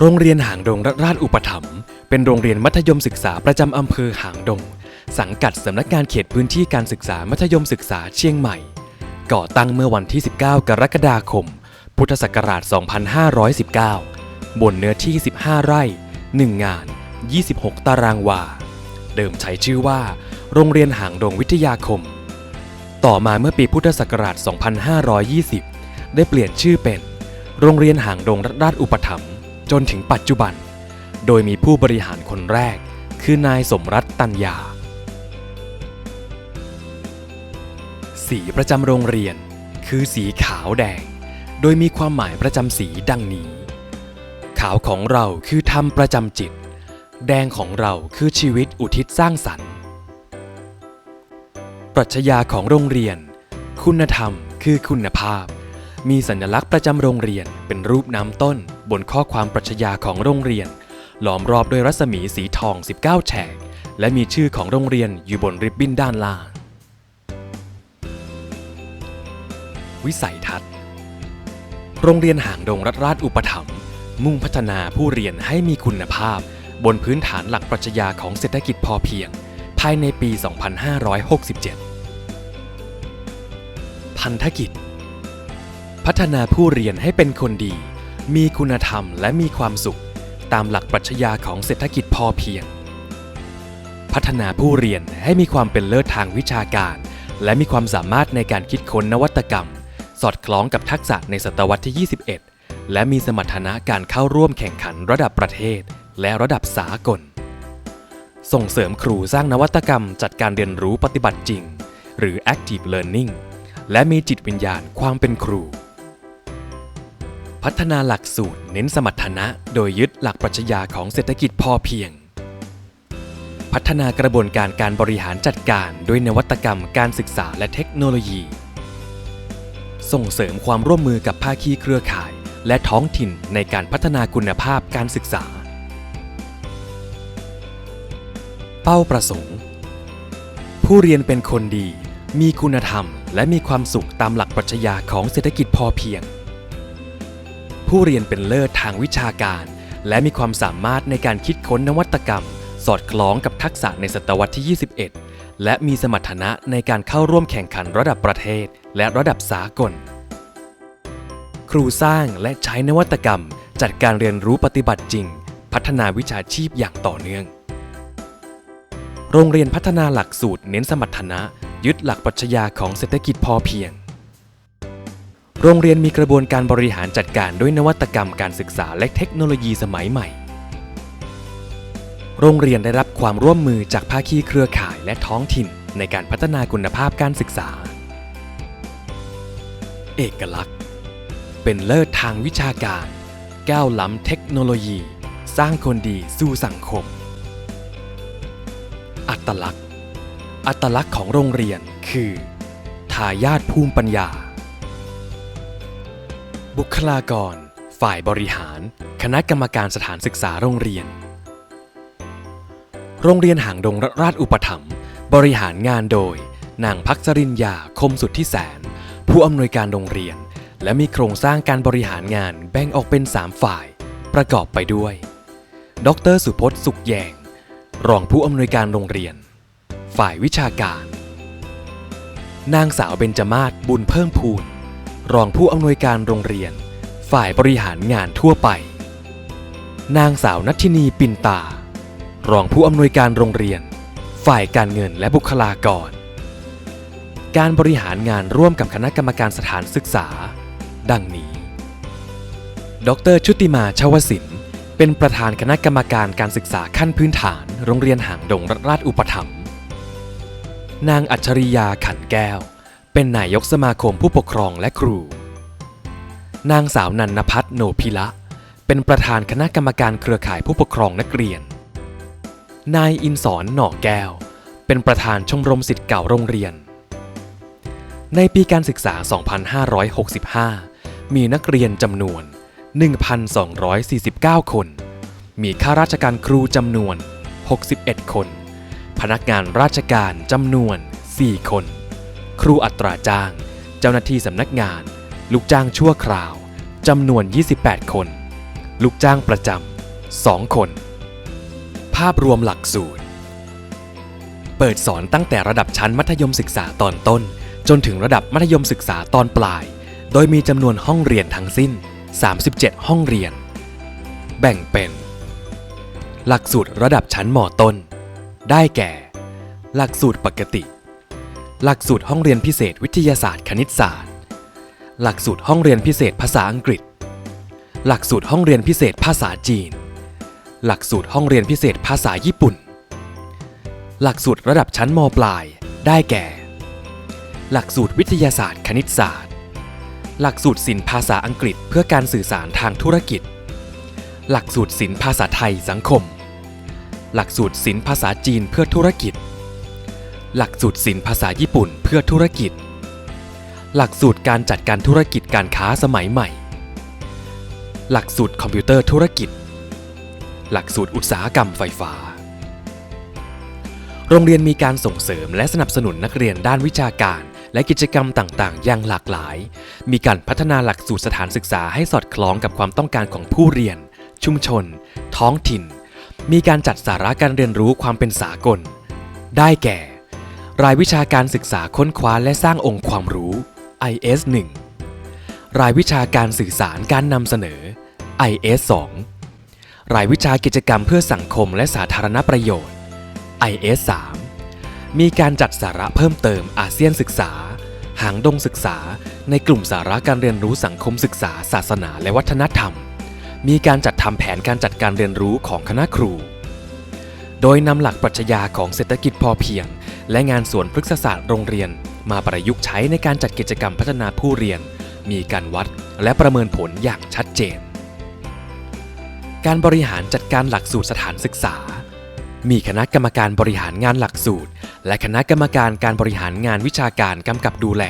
โรงเรียนหางดงร,ราชอุปถัมภ์เป็นโรงเรียนมัธยมศึกษาประจำอำเภอหางดง สังกัดสำนักงานเขตพื้นที่การศึกษามัธยมศึกษาเชียงใหม่ ก่อตั้งเมื่อวันที่ 19 กรกฎาคม พุทธศักราช 2519 บนเนื้อที่ 15 ไร่ 1 งาน 26 ตารางวา เดิมใช้ชื่อว่า โรงเรียนหางดงวิทยาคม ต่อมาเมื่อปีพุทธศักราช 2520 ได้เปลี่ยนชื่อเป็น โรงเรียนหางดงราชอุปถัมภ์ จนถึงปัจจุบัน โดยมีผู้บริหารคนแรก คือนายสมรัตตัญญา สีประจำโรงเรียน คือสีขาวแดง โดยมีความหมายประจำสีดังนี้ ขาวของเราคือธรรมประจำจิต แดงของเราคือชีวิตอุทิศสร้างสรรค์ ปรัชญาของโรงเรียน คุณธรรมคือคุณภาพ มีสัญลักษณ์ประจำโรงเรียนเป็นรูปน้ำต้น บนข้อความปรัชญาของโรงเรียน ล้อมรอบด้วยรัศมีสีทอง 19 แฉก และมีชื่อของโรงเรียนอยู่บนริบบิ้นด้านล่าง วิสัยทัศน์ โรงเรียนหางดงรัฐราชอุปถัมภ์มุ่งพัฒนาผู้เรียนให้มีคุณภาพ บนพื้นฐานหลักปรัชญาของเศรษฐกิจพอเพียง ภายในปี 2567 พันธกิจ พัฒนาผู้เรียนให้เป็นคนดี มีคุณธรรมและมีความสุข ตามหลักปรัชญาของเศรษฐกิจพอเพียง พัฒนาผู้เรียนให้มีความเป็นเลิศทางวิชาการ และมีความสามารถในการคิดค้นนวัตกรรม สอดคล้องกับทักษะในศตวรรษที่ 21 และมีสมรรถนะการเข้าร่วมแข่งขันระดับประเทศ และระดับสากล ส่งเสริมครูสร้างนวัตกรรม จัดการเรียนรู้ปฏิบัติจริง หรือ active learning และมีจิตวิญญาณความเป็นครู พัฒนาหลักสูตรเน้นสมรรถนะ โดยยึดหลักปรัชญาของเศรษฐกิจพอเพียง พัฒนากระบวนการการบริหารจัดการด้วยนวัตกรรมการศึกษาและเทคโนโลยี ส่งเสริมความร่วมมือกับภาคีเครือข่าย และท้องถิ่นในการพัฒนาคุณภาพการศึกษา เป้าประสงค์ ผู้เรียนเป็นคนดี มีคุณธรรม และมีความสุขตามหลักปรัชญาของเศรษฐกิจพอเพียง ผู้เรียนเป็นเลิศทางวิชาการ และมีความสามารถในการคิดค้นนวัตกรรม สอดคล้องกับทักษะในศตวรรษที่ 21 และมีสมรรถนะในการเข้าร่วมแข่งขันระดับประเทศ และระดับสากล ครูสร้างและใช้นวัตกรรม จัดการเรียนรู้ปฏิบัติจริง พัฒนาวิชาชีพอย่างต่อเนื่อง โรงเรียนพัฒนาหลักสูตรเน้นสมรรถนะ ยึดหลักปรัชญาของเศรษฐกิจพอเพียง โรงเรียนมีกระบวนการบริหารจัดการด้วยนวัตกรรมการศึกษาและเทคโนโลยีสมัยใหม่ โรงเรียนได้รับความร่วมมือจากภาคีเครือข่ายและท้องถิ่นในการพัฒนาคุณภาพการศึกษา เอกลักษณ์ เป็นเลิศทางวิชาการ ก้าวล้ำเทคโนโลยี สร้างคนดีสู่สังคม อัตลักษณ์ อัตลักษณ์ของโรงเรียนคือ ทายาทภูมิปัญญา บุคลากร ฝ่ายบริหาร คณะกรรมการสถานศึกษาโรงเรียน โรงเรียนหางดงราชอุปถัมภ์บริหารงานโดย นางพักจริญญาคมสุดที่แสน ผู้อำนวยการโรงเรียน และมีโครงสร้างการบริหารงานแบ่งออกเป็น 3 ฝ่าย ประกอบไปด้วย ดร สุพจน์สุขแยง รองผู้อำนวยการโรงเรียน ฝ่ายวิชาการ นางสาวเบญจมาศบุญเพิ่มพูน รองผู้อำนวยการโรงเรียน ฝ่ายบริหารงานทั่วไป นางสาวนัทธินีปินตา รองผู้อำนวยการโรงเรียน ฝ่ายการเงินและบุคลากร การบริหารงานร่วมกับคณะกรรมการสถานศึกษา ดังนี้ ดรชุติมาชวศิลป์เป็นประธานคณะกรรมการการศึกษาขั้นพื้นฐาน โรงเรียนหางดงรราชอุปถัมภ์นางอัจฉริยาขันแก้ว เป็นนายกสมาคมผู้ปกครองและครู นางสาวนันนพัฒน์โนพิละเป็นประธานคณะกรรมการเครือข่ายผู้ปกครองนักเรียน นายอินสอนหน่อแก้ว เป็นประธานชมรมสิทธิ์เก่าโรงเรียน ในปีการศึกษา 2565 มีนักเรียนจำนวน 1,249 คน มีข้าราชการครูจำนวน 61 คน พนักงานราชการจำนวน 4 คน ครูอัตราจ้าง เจ้าหน้าที่สำนักงาน ลูกจ้างชั่วคราวจำนวน 28 คน ลูกจ้างประจำ 2 คน ภาพรวมหลักสูตร เปิดสอนตั้งแต่ระดับชั้นมัธยมศึกษาตอนต้น จนถึงระดับมัธยมศึกษาตอนปลาย โดยมีจำนวนห้องเรียนทั้งสิ้น 37 ห้องเรียน แบ่งเป็น หลักสูตรระดับชั้นมต้น ได้แก่ หลักสูตรปกติ หลักสูตรห้องเรียนพิเศษวิทยาศาสตร์คณิตศาสตร์ หลักสูตรห้องเรียนพิเศษภาษาอังกฤษ หลักสูตรห้องเรียนพิเศษภาษาจีน หลักสูตรห้องเรียนพิเศษภาษาญี่ปุ่น หลักสูตรระดับชั้นมปลาย ได้แก่ หลักสูตรวิทยาศาสตร์คณิตศาสตร์ หลักสูตรศิลปภาษาอังกฤษเพื่อการสื่อสารทางธุรกิจ หลักสูตรศิลปภาษาไทยสังคม หลักสูตรศิลปภาษาจีนเพื่อธุรกิจ หลักสูตรศิลป์ภาษาญี่ปุ่นเพื่อธุรกิจ หลักสูตรการจัดการธุรกิจการค้าสมัยใหม่ หลักสูตรคอมพิวเตอร์ธุรกิจ หลักสูตรอุตสาหกรรมไฟฟ้า โรงเรียนมีการส่งเสริมและสนับสนุนนักเรียนด้านวิชาการ และกิจกรรมต่างๆ อย่างหลากหลาย มีการพัฒนาหลักสูตรสถานศึกษาให้สอดคล้องกับความต้องการของผู้เรียน ชุมชน ท้องถิ่น มีการจัดสาระการเรียนรู้ความเป็นสากล ได้แก่ รายวิชาการศึกษาค้นคว้าและสร้างองค์ความรู้ IS 1รายวิชาการสื่อสารการนำเสนอ IS 2รายวิชากิจกรรมเพื่อสังคมและสาธารณประโยชน์ IS 3มีการจัดสาระเพิ่มเติมอาเซียนศึกษา หางดงศึกษา ในกลุ่มสาระการเรียนรู้สังคมศึกษา ศาสนาและวัฒนธรรม มีการจัดทำแผนการจัดการเรียนรู้ของคณะครู โดยนำหลักปรัชญาของเศรษฐกิจพอเพียง และงานสวนพฤกษศาสตร์โรงเรียน มาประยุกต์ใช้ในการจัดกิจกรรมพัฒนาผู้เรียน มีการวัดและประเมินผลอย่างชัดเจน การบริหารจัดการหลักสูตรสถานศึกษา มีคณะกรรมการบริหารงานหลักสูตร และคณะกรรมการการบริหารงานวิชาการกำกับดูแล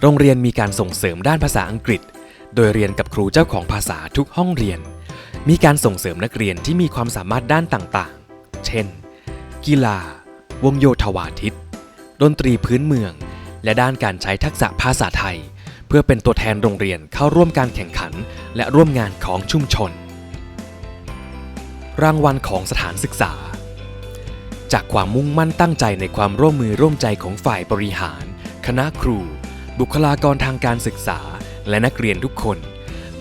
โรงเรียนมีการส่งเสริมด้านภาษาอังกฤษ โดยเรียนกับครูเจ้าของภาษาทุกห้องเรียน มีการส่งเสริมนักเรียนที่มีความสามารถด้านต่างๆ เช่น กีฬา วงโยธวาทิต ดนตรีพื้นเมือง และด้านการใช้ทักษะภาษาไทย เพื่อเป็นตัวแทนโรงเรียนเข้าร่วมการแข่งขัน และร่วมงานของชุมชน รางวัลของสถานศึกษา จากความมุ่งมั่นตั้งใจในความร่วมมือร่วมใจของฝ่ายบริหาร คณะครู บุคลากรทางการศึกษา และนักเรียนทุกคน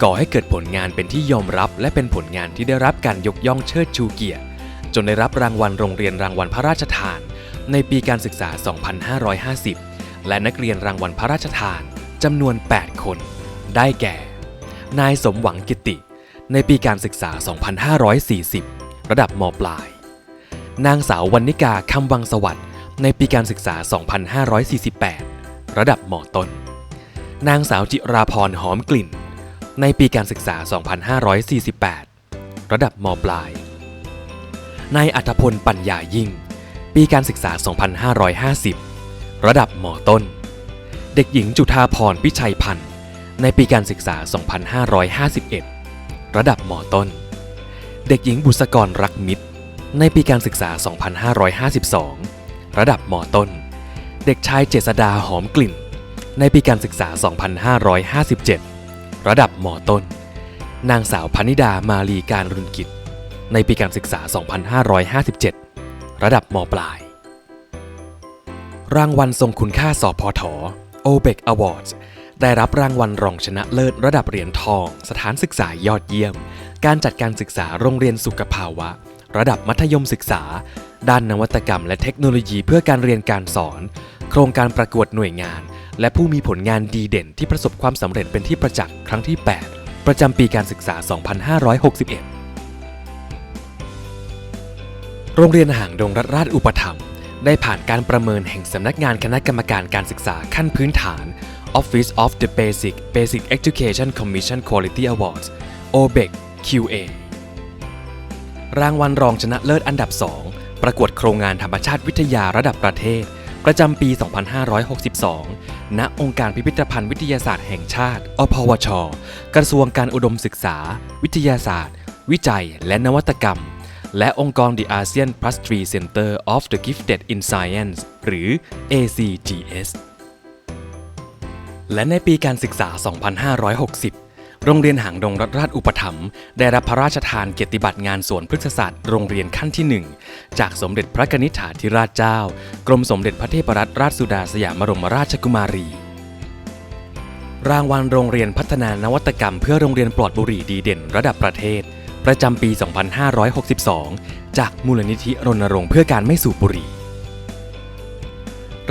ก่อให้เกิดผลงานเป็นที่ยอมรับและเป็นผลงานที่ได้รับการยกย่องเชิดชูเกียรติ จนได้รับรางวัลโรงเรียนรางวัลพระราชทาน ในปีการศึกษา 2550 และนักเรียนรางวัลพระราชทานจำนวน 8 คน ได้แก่ นายสมหวังกิติ ในปีการศึกษา 2540 ระดับมปลาย นางสาววรรณิกาคำวังสวัสดิ์ในปีการศึกษา 2548 ระดับมต้น นางสาวจิราพรหอมกลิ่น ในปีการศึกษา 2548 ระดับมปลาย นายอัธพลปัญญายิ่ง ปีการศึกษา 2550 ระดับมอต้น เด็กหญิงจุธาพรพิชัยพันธ์ในปีการศึกษา 2551 ระดับมอต้น เด็กหญิงบุษกรรักมิตร ในปีการศึกษา 2552 ระดับมอต้น เด็กชายเจษดาหอมกลิ่น ในปีการศึกษา 2557 ระดับมอต้น นางสาวพนิดามาลีการรุนกิจ ในปีการศึกษา 2557 ระดับมปลาย รางวัลทรงคุณค่าสพท o b e c Awards ได้รับรางวัลรองชนะเลิศระดับเหรียญทอง สถานศึกษายอดเยี่ยม การจัดการศึกษาโรงเรียนสุขภาวะ ระดับมัธยมศึกษา ด้านนวัตกรรมและเทคโนโลยีเพื่อการเรียนการสอน โครงการประกวดหน่วยงาน และผู้มีผลงานดีเด่นที่ประสบความสำเร็จเป็นที่ประจักษ์ครั้งที่ 8 ประจำปีการศึกษา 2561 โรงเรียนห่างดงรัฐราชอุปถัมภ์ได้ผ่านการประเมินแห่งสำนักงานคณะกรรมการการศึกษาขั้นพื้นฐาน Office of the Basic Basic Education Commission Quality Awards OBEC QA รางวัลรองชนะเลิศอันดับ 2 ประกวดโครงงานธรรมชาติวิทยาระดับประเทศ ประจำปี 2562 ณ องค์การพิพิธภัณฑ์วิทยาศาสตร์แห่งชาติ อพวช กระทรวงการอุดมศึกษา วิทยาศาสตร์ วิจัย และนวัตกรรม และองค์กร The ASEAN Plus 3 Center of the Gifted in Science หรือ ACGS และในปีการศึกษา 2560 โรงเรียนหางดงรัฐราชอุปถัมภ์ได้รับพระราชทานเกียรติบัตรงานสวนพฤกษศาสตร์โรงเรียนขั้นที่หนึ่งจากสมเด็จพระกนิษฐาธิราชเจ้า กรมสมเด็จพระเทพรัตนราชสุดาสยามบรมราชกุมารี รางวัลโรงเรียนพัฒนานวัตกรรมเพื่อโรงเรียนปลอดบุหรี่ดีเด่นระดับประเทศ ประจำปี 2562 จากมูลนิธิรณรงค์เพื่อการไม่สูบบุหรี่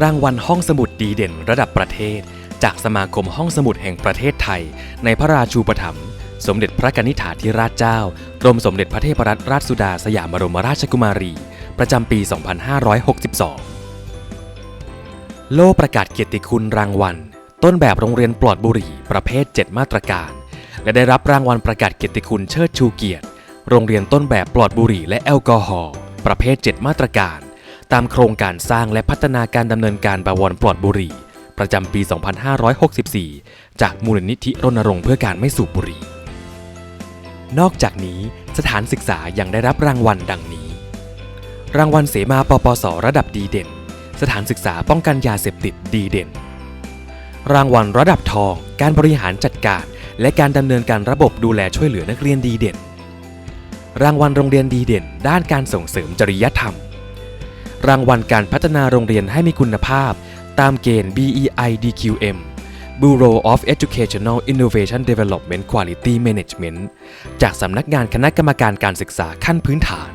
รางวัลห้องสมุดดีเด่นระดับประเทศ จากสมาคมห้องสมุดแห่งประเทศไทย ในพระราชูปถัมภ์สมเด็จพระกนิษฐาธิราชเจ้า กรมสมเด็จพระเทพรัตนราชสุดาสยามบรมราชกุมารี ประจำปี 2562 โล่ประกาศเกียรติคุณรางวัล ต้นแบบโรงเรียนปลอดบุหรี่ประเภท 7 มาตรการ และได้รับรางวัลประกาศเกียรติคุณเชิดชูเกียรติ โรงเรียนต้นแบบปลอดบุหรี่และแอลกอฮอล์ประเภท 7 มาตรการ ตามโครงการสร้างและพัฒนาการดำเนินการบวรปลอดบุหรี่ ประจำปี 2564 จากมูลนิธิรณรงค์เพื่อการไม่สูบบุหรี่ นอกจากนี้สถานศึกษายังได้รับรางวัลดังนี้ รางวัลเสมาปปส ระดับดีเด่น สถานศึกษาป้องกันยาเสพติดดีเด่น รางวัลระดับทอง การบริหารจัดการ และการดำเนินการระบบดูแลช่วยเหลือนักเรียนดีเด่น รางวัลโรงเรียนดีเด่น ด้านการส่งเสริมจริยธรรม รางวัลการพัฒนาโรงเรียนให้มีคุณภาพ ตามเกณฑ์ BEI DQM Bureau of Educational Innovation Development Quality Management จากสำนักงานคณะกรรมการการศึกษาขั้นพื้นฐาน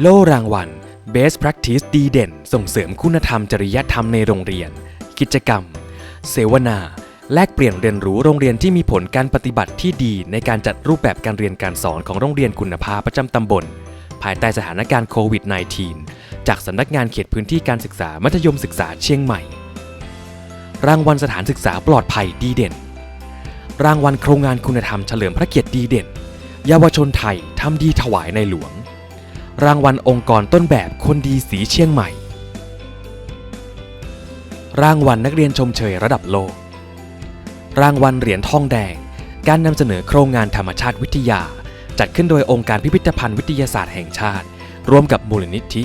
โล่รางวัล Best Practice ดีเด่น ส่งเสริมคุณธรรมจริยธรรมในโรงเรียน กิจกรรม เสวนา แลกเปลี่ยนเรียนรู้โรงเรียนที่มีผลการปฏิบัติที่ดีในการจัดรูปแบบการเรียนการสอนของโรงเรียนคุณภาพประจำตำบล ภายใต้สถานการณ์โควิด -19 จากสำนักงานเขตพื้นที่การศึกษามัธยมศึกษาเชียงใหม่ รางวัลสถานศึกษาปลอดภัยดีเด่น รางวัลโครงงานคุณธรรมเฉลิมพระเกียรติดีเด่น เยาวชนไทยทำดีถวายในหลวง รางวัลองค์กรต้นแบบคนดีสีเชียงใหม่ รางวัลนักเรียนชมเชยระดับโลก รางวัลเหรียญทองแดง การนำเสนอโครงงานธรรมชาติวิทยา จัดขึ้นโดยองค์การพิพิธภัณฑ์วิทยาศาสตร์แห่งชาติ ร่วมกับมูลนิธิ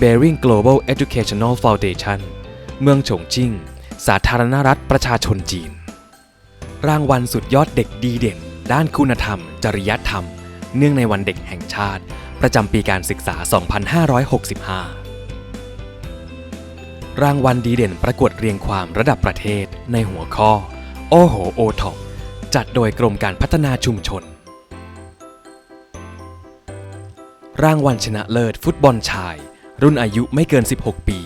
Bering Global Educational Foundation เมืองฉงชิ่ง สาธารณรัฐประชาชนจีน รางวัลสุดยอดเด็กดีเด่น ด้านคุณธรรม จริยธรรม เนื่องในวันเด็กแห่งชาติ ประจำปีการศึกษา 2565 รางวัลดีเด่นประกวดเรียงความระดับประเทศในหัวข้อ โอโหโอทอจัดโดยกรมการพัฒนาชุมชน รางวัลชนะเลิศฟุตบอลชาย รุ่นอายุไม่เกิน 16 ปี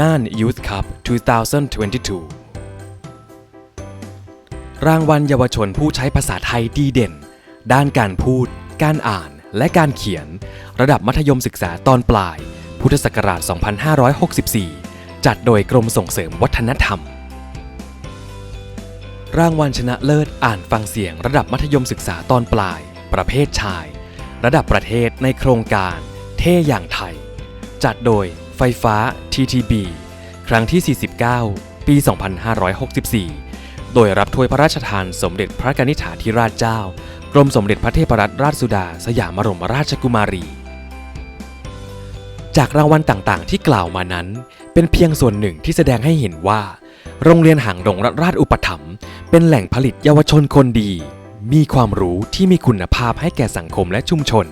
น่าน Youth Cup 2022 รางวัลเยาวชนผู้ใช้ภาษาไทยดีเด่น ด้านการพูด การอ่านและการเขียน ระดับมัธยมศึกษาตอนปลาย พุทธศักราช 2564 จัดโดยกรมส่งเสริมวัฒนธรรม รางวัลชนะเลิศอ่านฟังเสียงระดับมัธยมศึกษาตอนปลาย ประเภทชาย ระดับประเทศในโครงการ เท่อย่างไทย จัดโดยไฟฟ้า TTB ครั้งที่ 49 ปี 2564 โดยรับถ้วยพระราชทานสมเด็จพระกนิษฐาธิราชเจ้า กรมสมเด็จพระเทพรัตนราชสุดาสยามบรมราชกุมารี จากรางวัลต่างๆ ที่กล่าวมานั้น เป็นเพียงส่วนหนึ่งที่แสดงให้เห็นว่า โรงเรียนหางดงรัฐราชอุปถัมภ์เป็นแหล่งผลิตเยาวชนคนดี มีความรู้ที่มีคุณภาพให้แก่สังคมและชุมชน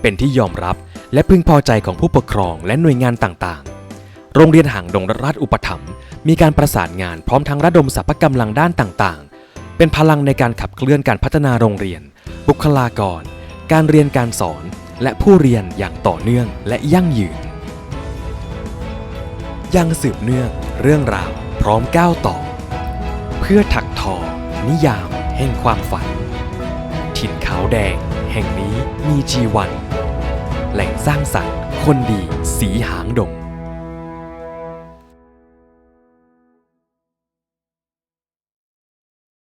เป็นที่ยอมรับและพึงพอใจของผู้ปกครองและหน่วยงานต่างๆ โรงเรียนหางดงรัฐราชอุปถัมภ์มีการประสานงานพร้อมทั้งระดมสรรพกำลังด้านต่างๆ เป็นพลังในการขับเคลื่อนการพัฒนาโรงเรียน บุคลากร การเรียนการสอน และผู้เรียนอย่างต่อเนื่องและยั่งยืนยังสืบเนื่องเรื่องราว พร้อมก้าวต่อ เพื่อถักทอ นิยามแห่งความฝัน ถิ่นขาวแดง แห่งนี้มีชีวัน แหล่งสร้างสรรค์คนดีสีหางดง